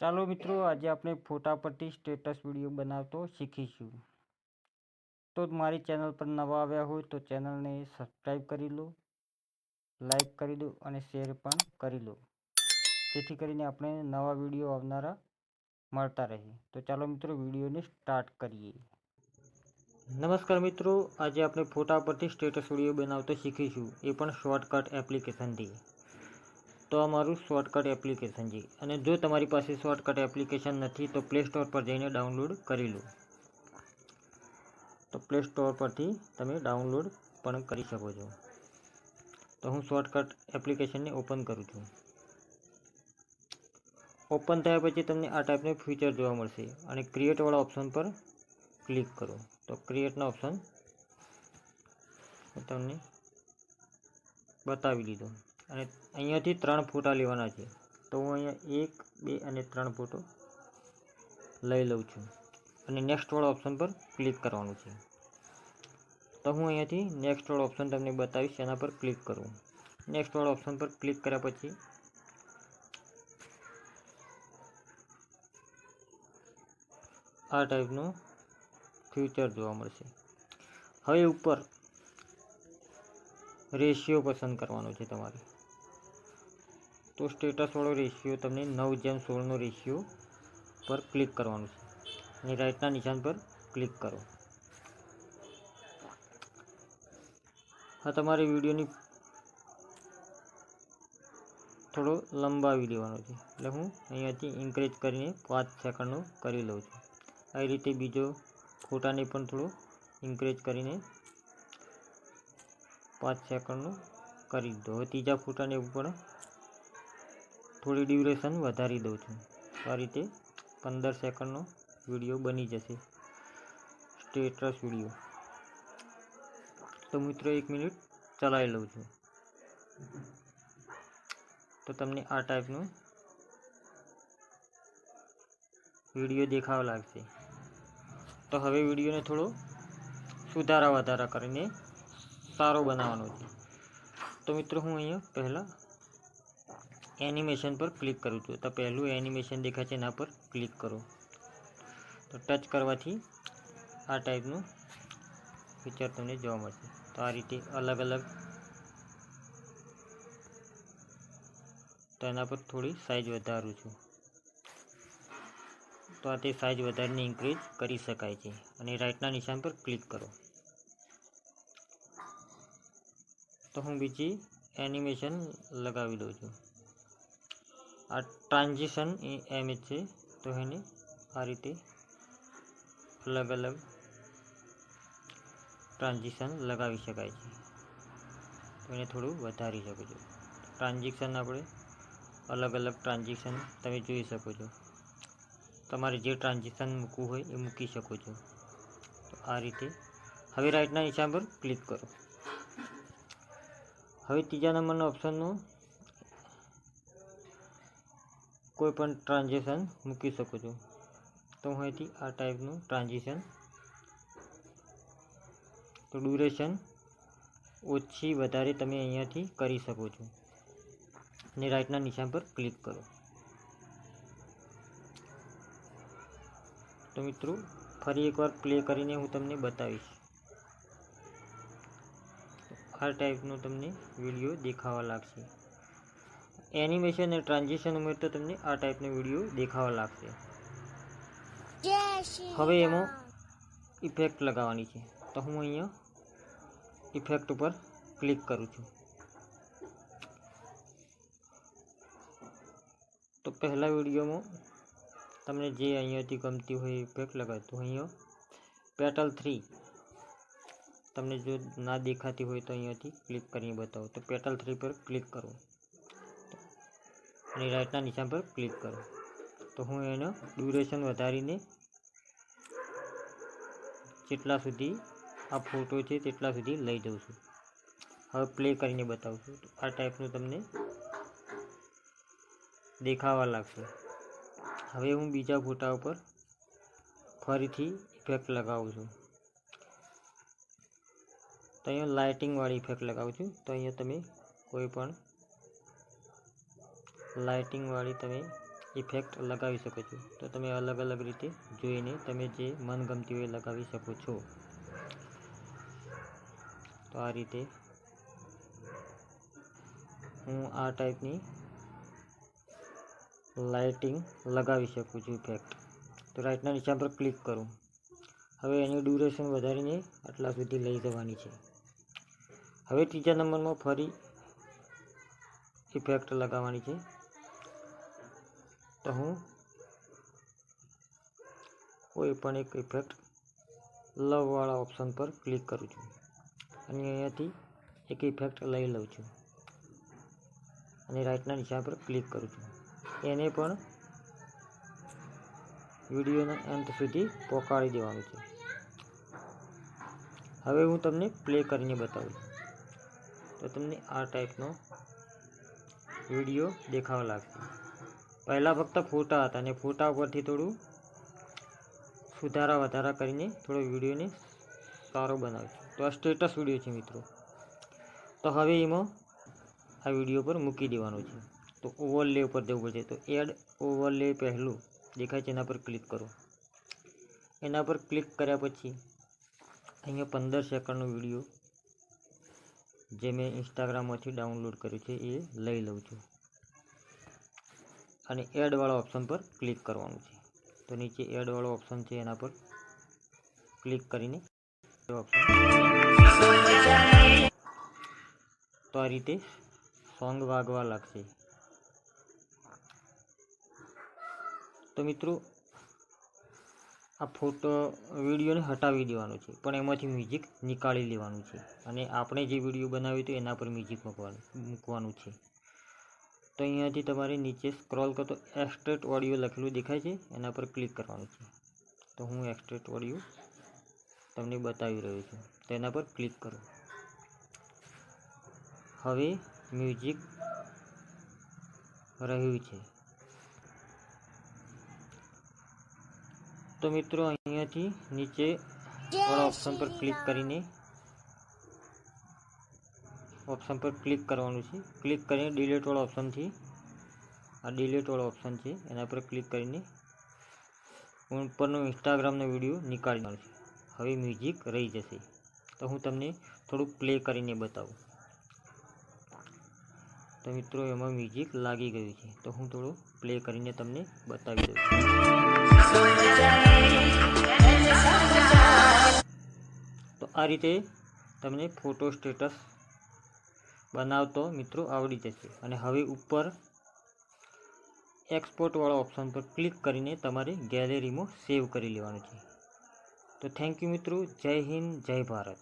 ચાલો મિત્રો, આજે આપણે ફોટા પરથી સ્ટેટસ વીડિયો બનાવતો શીખીશું. તો મારી ચેનલ પર નવા આવ્યા હોય તો ચેનલને સબસ્ક્રાઈબ કરી લો લાઈક કરી દો અને શેર પણ કરી લો. જેથી કરીને આપણે નવા વીડિયો આવનારા મળતા રહે તો ચાલો મિત્રો, વિડીયોને સ્ટાર્ટ કરીએ. નમસ્કાર મિત્રો, આજે આપણે ફોટા પરથી સ્ટેટસ વીડિયો બનાવતો શીખીશું. એ પણ શોર્ટકટ એપ્લિકેશનથી. તો આ મારું શોર્ટકટ એપ્લિકેશન છે. અને જો તમારી પાસે શોર્ટકટ એપ્લિકેશન નથી, તો પ્લે સ્ટોર પર જઈને ડાઉનલોડ કરી લો. તો પ્લે સ્ટોર પરથી તમે ડાઉનલોડ પણ કરી શકો છો. તો હું શોર્ટકટ એપ્લિકેશનને ઓપન કરું છું. ઓપન થયા પછી તમને આ ટાઈપનું ફીચર જોવા મળશે. અને ક્રિએટવાળા ઓપ્શન પર ક્લિક કરો. તો ક્રિએટના ઓપ્શન તમને બતાવી દીધો. અને અહીંયાથી ત્રણ ફોટા લેવાના છે. તો હું અહીંયા એક, બે અને ત્રણ ફોટો લઈ લઉં છું. અને નેક્સ્ટવાળા ઓપ્શન પર ક્લિક કરવાનું છે. તો હું અહીંયાથી નેક્સ્ટવાળો ઓપ્શન તમને બતાવીશ, એના પર ક્લિક કરું. નેક્સ્ટવાળા ઓપ્શન પર ક્લિક કર્યા પછી આ ટાઈપનું ફ્યુચર જોવા મળશે. હવે ઉપર રેશિયો પસંદ કરવાનો છે તમારે. તો સ્ટેટસવાળો રેશિયો તમને નવ જેમ સોળનો રેશિયો પર ક્લિક કરવાનું છે. અને રાઇટના નિશાન પર ક્લિક કરો. હા, તમારે વિડીયોની થોડો લંબાવી દેવાનો છે. એટલે હું અહીંયાથી ઇન્ક્રીઝ કરીને પાંચ સેકન્ડનો કરી લઉં છું. આવી રીતે બીજો ફોટાને પણ થોડો ઇન્ક્રીઝ કરીને પાંચ સેકન્ડનું કરી દો હવે ત્રીજા ફોટાને પણ થોડી ડ્યુરેશન વધારી દઉં છું. આ રીતે પંદર સેકન્ડનો વીડિયો બની જશે. સ્ટેટસ વીડિયો તો મિત્રો, એક મિનિટ ચલાવી લઉં છું. તો તમને આ ટાઈપનું વીડિયો દેખાવા લાગશે. તો હવે વિડીયોને થોડો સુધારા વધારા કરીને સારો બનાવવાનો છે. તો મિત્રો, હું અહીંયા પહેલાં એનિમેશન પર ક્લિક કરું છું. તો પહેલું એનિમેશન દેખાય છે એના પર ક્લિક કરો. તો ટચ કરવાથી આ ટાઈપનું ફીચર તમને જોવા મળશે. તો આ રીતે અલગ અલગ તો એના પર થોડી સાઇઝ વધારું છું. તો આ તે સાઇઝ વધારીને ઇન્ક્રીઝ કરી શકાય છે. અને રાઇટના નિશાન પર ક્લિક કરો. તો હું બીજી એનિમેશન લગાવી દઉં છું. આ ટ્રાન્ઝિશન એમ છે. તો એને આ રીતે અલગ અલગ ટ્રાન્ઝિશન લગાવી શકાય છે. એને થોડું વધારી શકો છો. ટ્રાન્ઝેક્શન આપણે અલગ અલગ ટ્રાન્ઝેક્શન તમે જોઈ શકો છો. તમારે જે ટ્રાન્ઝેક્શન મૂકવું હોય એ મૂકી શકો છો. તો આ રીતે હવે રાઇટના નિશાન પર ક્લિક કરો. હવે ત્રીજા નંબરના ઓપ્શનનું કોઈ પણ ટ્રાન્ઝેક્શન મૂકી શકો છો. તો હું અહીંથી આ ટાઈપનું ટ્રાન્ઝેક્શન તો ડ્યુરેશન ઓછી વધારે તમે અહીંયાથી કરી શકો છો. અને રાઇટના નિશાન પર ક્લિક કરો. તો મિત્રો, ફરી એકવાર પ્લે કરીને હું તમને બતાવીશ. આ ટાઈપનો તમને વીડિયો દેખાવા લાગશે. એનિમેશન અને ટ્રાન્ઝેક્શન ઉમેરતો તમને આ ટાઈપનો વીડિયો દેખાવા લાગશે. હવે એમાં ઇફેક્ટ લગાવવાની છે. તો હું અહીંયા ઇફેક્ટ ઉપર ક્લિક કરું છું. તો પહેલા વિડીયોમાં તમને જે અહીંયાથી ગમતી હોય ઇફેક્ટ લગાવ તો અહીંયા પેટલ થ્રી તમને જો ના દેખાતી હોય તો અહીંયાથી ક્લિક કરીને બતાવો. તો પેટલ થ્રી પર ક્લિક કરો. અને રાઇટના નિશાન પર ક્લિક કરો. તો હું એનો ડ્યુરેશન વધારીને જેટલા સુધી આ ફોટો છે તેટલા સુધી લઈ જઉં છું. હવે પ્લે કરીને બતાવું છું. તો આ ટાઈપનું તમને દેખાવા લાગશે. હવે હું બીજા ફોટા ઉપર ફરીથી ઇફેક્ટ લગાવું છું. તો અહીંયા લાઇટિંગવાળી ઇફેક્ટ લગાવું છું. તો અહીંયા તમે કોઈ પણ લાઇટિંગવાળી તમે ઇફેક્ટ લગાવી શકો છો. તો તમે અલગ અલગ રીતે જોઈને તમે જે મનગમતી હોય લગાવી શકો છો. તો આ રીતે હું આ ટાઈપની લાઇટિંગ લગાવી શકું છું ઇફેક્ટ. તો રાઇટના નિશાન પર ક્લિક કરું. હવે એની ડ્યુરેશન વધારીને આટલા સુધી લઈ જવાની છે. હવે ત્રીજા નંબરમાં ફરી ઇફેક્ટ લગાવવાની છે. તો હું. કોઈ પણ એક ઇફેક્ટ લવવાળા ઓપ્શન પર ક્લિક કરું છું. અને અહીંયાથી એક ઇફેક્ટ લઈ લઉં છું. અને રાઇટના નિશાન પર ક્લિક કરું છું. એને પણ વિડીયોના અંત સુધી પહોંચાડી દેવાનું છે. હવે હું તમને પ્લે કરીને બતાવું તો તમને આ ટાઈપનો વીડિયો દેખાવા લાગશે. પહેલાં ફક્ત ફોટા હતા અને ફોટા ઉપરથી થોડું સુધારા વધારા કરીને થોડો વિડીયોને સારો બનાવ્યો તો આ સ્ટેટસ વીડિયો છે મિત્રો. તો હવે એમાં આ વીડિયો પર મૂકી દેવાનો છે. તો ઓવરલે ઉપર જવું પડશે. તો એડ ઓવરલે પહેલું દેખાય છે, એના પર ક્લિક કરો. એના પર ક્લિક કર્યા પછી અહીંયા પંદર સેકન્ડનો વીડિયો જે મેં ઇન્સ્ટાગ્રામમાંથી ડાઉનલોડ કર્યું છે એ લઈ લઉં છું. અને એડવાળા ઓપ્શન પર ક્લિક કરવાનું છે. તો નીચે એડવાળો ઓપ્શન છે, એના પર ક્લિક કરીને તો આ રીતે સોંગ વાગવા લાગશે. તો મિત્રો, આ ફોટો વિડીયોને હટાવી દેવાનો છે, પણ એમાંથી મ્યુઝિક નીકાળી લેવાનું છે. અને આપણે જે વીડિયો બનાવ્યો હતો, એના પર મ્યુઝિક મૂકવાનું મૂકવાનું છે. તો અહીંયાથી તમારે નીચે સ્ક્રોલ કરો તો એક્સ્ટ્રેટ ઓડિયો લખેલું દેખાય છે એના પર ક્લિક કરવાનું છે. તો હું એક્સ્ટ્રેટ ઓડિયો તમને બતાવી રહ્યો છું. તો એના પર ક્લિક કરો. હવે મ્યુઝિક રહ્યું છે. તો મિત્રો અહીંયાથી નીચે ઓપ્શન પર ક્લિક કરીને ઓપ્શન પર ક્લિક કરવાનું છે. ક્લિક કરીને ડિલેટવાળો વાળા ઓપ્શનથી આ ડિલેટવાળો ઓપ્શન છે. એના પર ક્લિક કરીને ઉપરનો ઇન્સ્ટાગ્રામનો વીડિયો નીકાળી દેવાનો છે. હવે મ્યુઝિક રહી જશે. તો હું તમને થોડુંક પ્લે કરીને બતાવું. તો મિત્રો, એમાં મ્યુઝિક લાગી ગયું છે. તો હું થોડું પ્લે કરીને તમને બતાવી દઉં તો આ રીતે તમને ફોટો સ્ટેટસ બનાવતો મિત્રો આવડી જશે. અને હવે ઉપર એક્સપોર્ટવાળા ઓપ્શન પર ક્લિક કરીને તમારે ગેલેરીમાં સેવ કરી લેવાનું છે. તો થેન્ક યુ મિત્રો. જય હિન્દ, જય ભારત.